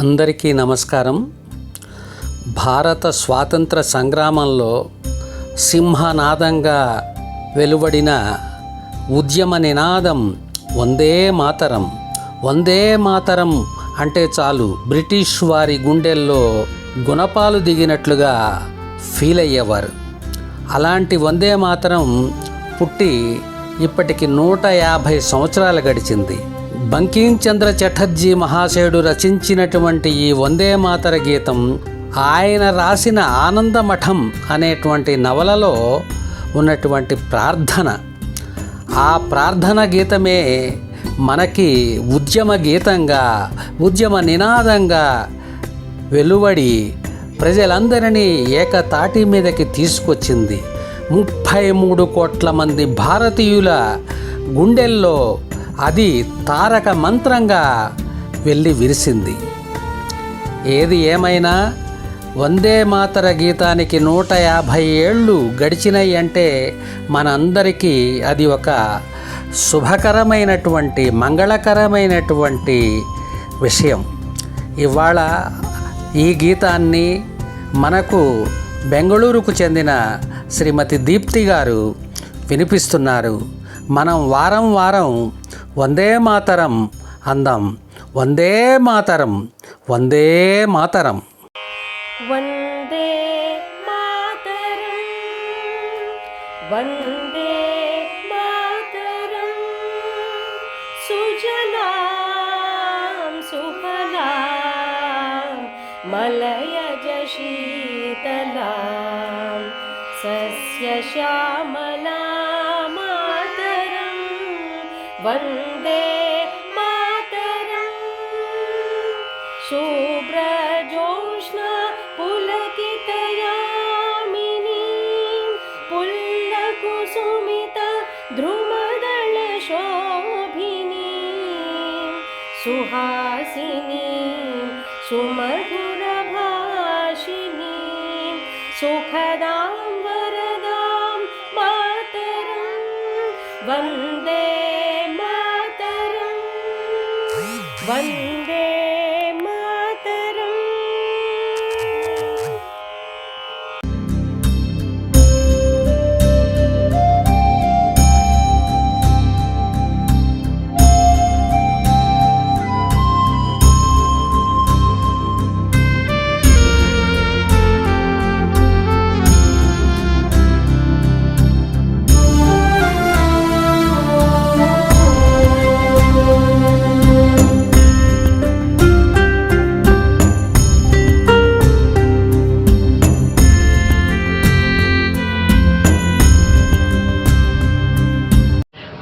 అందరికీ నమస్కారం. భారత స్వాతంత్ర సంగ్రామంలో సింహనాదంగా వెలువడిన ఉద్యమ నినాదం వందే మాతరం వందే మాతరం అంటే చాలు. బ్రిటిష్ వారి గుండెల్లో గుణపాలు దిగినట్లుగా ఫీల్ అయ్యేవారు. అలాంటి వందే మాతరం పుట్టి ఇప్పటికి నూట యాభై సంవత్సరాలు గడిచింది. బంకించంద్ర చటర్జీ మహాశయుడు రచించినటువంటి ఈ వందే మాతర గీతం ఆయన రాసిన ఆనందమఠం అనేటువంటి నవలలో ఉన్నటువంటి ప్రార్థన. ఆ ప్రార్థన గీతమే మనకి ఉద్యమ గీతంగా ఉద్యమ నినాదంగా వెలువడి ప్రజలందరినీ ఏకతాటి మీదకి తీసుకొచ్చింది. ముప్పై మూడు కోట్ల మంది భారతీయుల గుండెల్లో అది తారక మంత్రంగా వెళ్ళి విరిసింది. ఏది ఏమైనా వందే మాతర గీతానికి నూట యాభై ఏళ్ళు గడిచినాయి అంటే మనందరికీ అది ఒక శుభకరమైనటువంటి మంగళకరమైనటువంటి విషయం. ఇవాళ ఈ గీతాన్ని మనకు బెంగళూరుకు చెందిన శ్రీమతి దీప్తి గారు వినిపిస్తున్నారు. మనం వారం వారం వందే మాతరం అందం. వందే మాతరం వందే మాతరం. వందే మాతరం వందే మాతరం. సుజలాం సుఫలాం మలయజ శీతలాం సస్యశా वन्दे मातरम्। शुभ्रजोष्णा पुलकितयामिनी पुल्लकुसुमित द्रुमदलशोभिनी सुहासिनी सुमधुरभाषिणी सुखदां वरदां मातरं वन्दे one